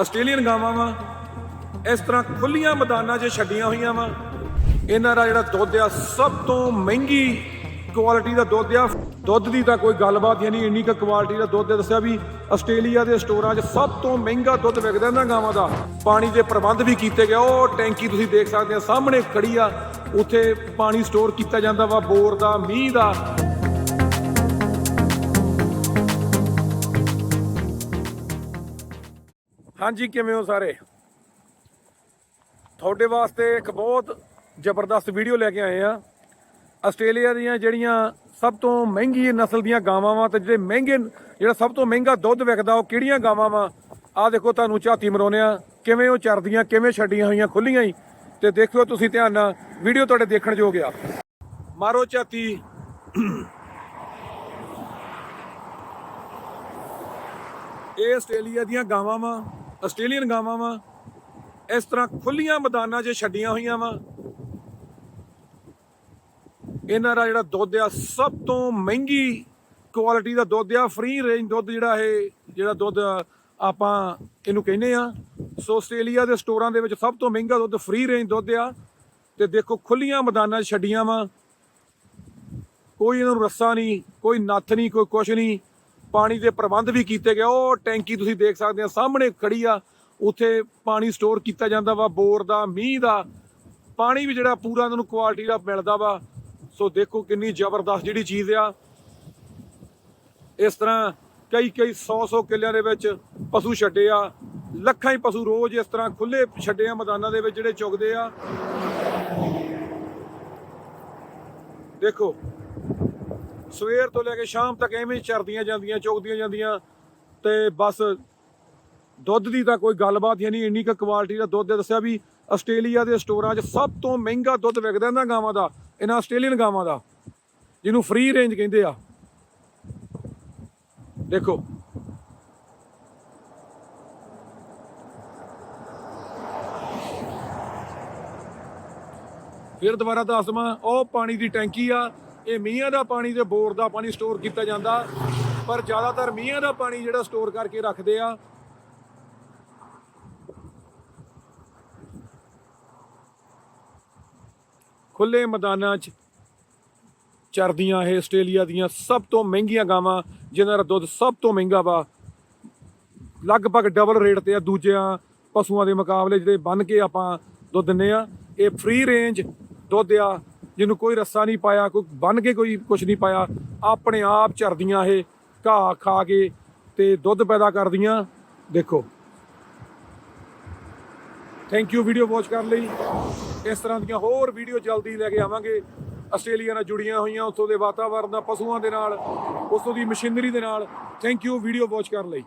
Australian ਗਾਵਾਂ ਵਾ। ਇਸ ਤਰ੍ਹਾਂ ਖੁੱਲੀਆਂ ਮੈਦਾਨਾਂ 'ਚ ਛੱਡੀਆਂ ਹੋਈਆਂ ਵਾ। ਇਹਨਾਂ ਦਾ ਜਿਹੜਾ ਦੁੱਧ ਆ, ਸਭ ਤੋਂ ਮਹਿੰਗੀ ਕੁਆਲਿਟੀ ਦਾ ਦੁੱਧ ਆ। ਦੁੱਧ ਦੀ ਤਾਂ ਕੋਈ ਗੱਲਬਾਤ ਹੀ ਨਹੀਂ, ਇੰਨੀ ਕੁ ਕੁਆਲਿਟੀ ਦਾ ਦੁੱਧ ਦੱਸਿਆ ਵੀ ਆਸਟ੍ਰੇਲੀਆ ਦੇ ਸਟੋਰਾਂ 'ਚ ਸਭ ਤੋਂ ਮਹਿੰਗਾ ਦੁੱਧ ਵਿਕਦਾ ਇਹਨਾਂ ਗਾਵਾਂ ਦਾ। ਪਾਣੀ ਦੇ ਪ੍ਰਬੰਧ ਵੀ ਕੀਤੇ ਗਏ। ਉਹ ਟੈਂਕੀ ਤੁਸੀਂ ਦੇਖ ਸਕਦੇ ਆ, ਸਾਹਮਣੇ ਖੜੀ ਆ। ਉੱਥੇ ਪਾਣੀ ਸਟੋਰ ਕੀਤਾ ਜਾਂਦਾ ਵਾ, ਬੋਰ ਦਾ, ਮੀਂਹ ਦਾ। ਹਾਂਜੀ, ਕਿਵੇਂ ਹੋ ਸਾਰੇ? ਤੁਹਾਡੇ ਵਾਸਤੇ ਇੱਕ ਬਹੁਤ ਜ਼ਬਰਦਸਤ ਵੀਡੀਓ ਲੈ ਕੇ ਆਏ ਆ ਆਸਟ੍ਰੇਲੀਆ ਦੀਆਂ ਜਿਹੜੀਆਂ ਸਭ ਤੋਂ ਮਹਿੰਗੀ ਨਸਲ ਦੀਆਂ ਗਾਵਾਂ ਵਾ ਤੇ ਜਿਹੜੇ ਮਹਿੰਗੇ, ਜਿਹੜਾ ਸਭ ਤੋਂ ਮਹਿੰਗਾ ਦੁੱਧ ਵਿਕਦਾ ਉਹ ਕਿਹੜੀਆਂ ਗਾਵਾਂ ਵਾ? ਆਹ ਦੇਖੋ, ਤੁਹਾਨੂੰ ਝਾਤੀ ਮਰਾਉਂਦੇ ਆ ਕਿਵੇਂ ਉਹ ਚਰਦੀਆਂ, ਕਿਵੇਂ ਛੱਡੀਆਂ ਹੋਈਆਂ ਖੁੱਲੀਆਂ ਹੀ। ਤੇ ਦੇਖਿਓ ਤੁਸੀਂ ਧਿਆਨ ਨਾਲ, ਵੀਡੀਓ ਤੁਹਾਡੇ ਦੇਖਣ ਯੋਗ ਆ। ਮਾਰੋ ਝਾਤੀ। ਇਹ ਆਸਟ੍ਰੇਲੀਆ ਦੀਆਂ ਗਾਵਾਂ ਵਾ। ਆਸਟ੍ਰੇਲੀਅਨ ਗਾਵਾਂ ਵਾ। ਇਸ ਤਰ੍ਹਾਂ ਖੁੱਲੀਆਂ ਮੈਦਾਨਾਂ 'ਚ ਛੱਡੀਆਂ ਹੋਈਆਂ ਵਾ। ਇਹਨਾਂ ਦਾ ਜਿਹੜਾ ਦੁੱਧ ਆ, ਸਭ ਤੋਂ ਮਹਿੰਗੀ ਕੁਆਲਿਟੀ ਦਾ ਦੁੱਧ ਆ ਫ੍ਰੀ ਰੇਂਜ ਦੁੱਧ ਜਿਹੜਾ ਇਹ, ਜਿਹੜਾ ਦੁੱਧ ਆਪਾਂ ਇਹਨੂੰ ਕਹਿੰਦੇ ਆ। ਸੋ ਆਸਟ੍ਰੇਲੀਆ ਦੇ ਸਟੋਰਾਂ ਦੇ ਵਿੱਚ ਸਭ ਤੋਂ ਮਹਿੰਗਾ ਦੁੱਧ ਫ੍ਰੀ ਰੇਂਜ ਦੁੱਧ ਆ। ਤੇ ਦੇਖੋ ਖੁੱਲੀਆਂ ਮੈਦਾਨਾਂ 'ਚ ਛੱਡੀਆਂ ਵਾ। ਕੋਈ ਇਹਨਾਂ ਨੂੰ ਰੱਸਾ ਨਹੀਂ, ਕੋਈ ਨੱਥ ਨਹੀਂ, ਕੋਈ ਕੁਛ ਨਹੀਂ। ਪਾਣੀ ਦੇ ਪ੍ਰਬੰਧ ਵੀ ਕੀਤੇ ਗਏ। ਉਹ ਟੈਂਕੀ ਤੁਸੀਂ ਦੇਖ ਸਕਦੇ ਆ, ਸਾਹਮਣੇ ਖੜੀ ਆ। ਉੱਥੇ ਪਾਣੀ ਸਟੋਰ ਕੀਤਾ ਜਾਂਦਾ ਵਾ, ਬੋਰ ਦਾ, ਮੀਂਹ ਦਾ। ਪਾਣੀ ਵੀ ਜਿਹੜਾ ਪੂਰਾ ਉਹਨਾਂ ਨੂੰ ਕੁਆਲਿਟੀ ਦਾ ਮਿਲਦਾ ਵਾ। ਸੋ ਦੇਖੋ ਕਿੰਨੀ ਜ਼ਬਰਦਸਤ ਜਿਹੜੀ ਚੀਜ਼ ਆ। ਇਸ ਤਰ੍ਹਾਂ ਕਈ ਕਈ 100 100 ਕਿੱਲਿਆਂ ਦੇ ਵਿੱਚ ਪਸ਼ੂ ਛੱਡੇ ਆ। ਲੱਖਾਂ ਹੀ ਪਸ਼ੂ ਰੋਜ਼ ਇਸ ਤਰ੍ਹਾਂ ਖੁੱਲੇ ਛੱਡੇ ਆ ਮੈਦਾਨਾਂ ਦੇ ਵਿੱਚ ਜਿਹੜੇ ਚੁਗਦੇ ਆ। ਦੇਖੋ ਸਵੇਰ ਤੋਂ ਲੈ ਕੇ ਸ਼ਾਮ ਤੱਕ ਐਵੇਂ ਚਰਦੀਆਂ ਜਾਂਦੀਆਂ, ਚੁਗਦੀਆਂ ਜਾਂਦੀਆਂ ਤੇ ਬਸ ਦੁੱਧ ਦੀ ਤਾਂ ਕੋਈ ਗੱਲਬਾਤ ਹੀ ਨਹੀਂ, ਇੰਨੀ ਕੁ ਕੁਆਲਿਟੀ ਦਾ ਦੁੱਧ ਦੱਸਿਆ ਵੀ ਆਸਟ੍ਰੇਲੀਆ ਦੇ ਸਟੋਰਾਂ 'ਚ ਸਭ ਤੋਂ ਮਹਿੰਗਾ ਦੁੱਧ ਵਿਕਦਾ ਇਹਨਾਂ ਗਾਵਾਂ ਦਾ, ਇਹਨਾਂ ਆਸਟ੍ਰੇਲੀਅਨ ਗਾਵਾਂ ਦਾ, ਜਿਹਨੂੰ ਫ੍ਰੀ ਰੇਂਜ ਕਹਿੰਦੇ ਆ। ਦੇਖੋ। ਫਿਰ ਦੁਬਾਰਾ ਦੱਸ ਦਵਾਂ, ਉਹ ਪਾਣੀ ਦੀ ਟੈਂਕੀ ਆ ਇਹ ਮੀਂਹਾਂ ਦਾ ਪਾਣੀ ਤੇ ਬੋਰ ਦਾ ਪਾਣੀ ਸਟੋਰ ਕੀਤਾ ਜਾਂਦਾ, ਪਰ ਜ਼ਿਆਦਾਤਰ ਮੀਂਹਾਂ ਦਾ ਪਾਣੀ ਜਿਹੜਾ ਸਟੋਰ ਕਰਕੇ ਰੱਖਦੇ ਆ। ਖੁੱਲੇ ਮੈਦਾਨਾਂ 'ਚ ਚਰਦੀਆਂ ਇਹ ਆਸਟ੍ਰੇਲੀਆ ਦੀਆਂ ਸਭ ਤੋਂ ਮਹਿੰਗੀਆਂ ਗਾਵਾਂ, ਜਿਨ੍ਹਾਂ ਦਾ ਦੁੱਧ ਸਭ ਤੋਂ ਮਹਿੰਗਾ ਵਾ। ਲਗਭਗ ਡਬਲ ਰੇਟ ਤੇ ਆ ਦੂਜਿਆਂ ਪਸ਼ੂਆਂ ਦੇ ਮੁਕਾਬਲੇ ਜਿਹੜੇ ਬੰਨ ਕੇ ਆਪਾਂ ਦੁੱਧ ਦਿੰਨੇ ਆ। ਇਹ ਫ੍ਰੀ ਰੇਂਜ ਦੁੱਧ ਆ। ਜਿਹਨੂੰ ਕੋਈ ਰੱਸਾ ਨਹੀਂ ਪਾਇਆ, ਕੋਈ ਬੰਨ ਕੇ ਕੋਈ ਕੁਝ ਨਹੀਂ ਪਾਇਆ, ਆਪਣੇ ਆਪ ਚਰਦੀਆਂ ਇਹ ਘਾਹ ਖਾ ਕੇ ਤੇ ਦੁੱਧ ਪੈਦਾ ਕਰਦੀਆਂ। ਦੇਖੋ। ਥੈਂਕ ਯੂ ਵੀਡੀਓ ਵਾਚ ਕਰਨ ਲਈ। ਇਸ ਤਰ੍ਹਾਂ ਦੀਆਂ ਹੋਰ ਵੀਡੀਓ ਜਲਦੀ ਲੈ ਕੇ ਆਵਾਂਗੇ। ਆਸਟ੍ਰੇਲੀਆ ਨਾਲ ਜੁੜੀਆਂ ਹੋਈਆਂ, ਉੱਥੋਂ ਦੇ ਵਾਤਾਵਰਣ ਦਾ, ਪਸ਼ੂਆਂ ਦੇ ਨਾਲ, ਉੱਥੋਂ ਦੀ ਮਸ਼ੀਨਰੀ ਦੇ ਨਾਲ। ਥੈਂਕ ਯੂ ਵੀਡੀਓ ਵਾਚ ਕਰਨ ਲਈ।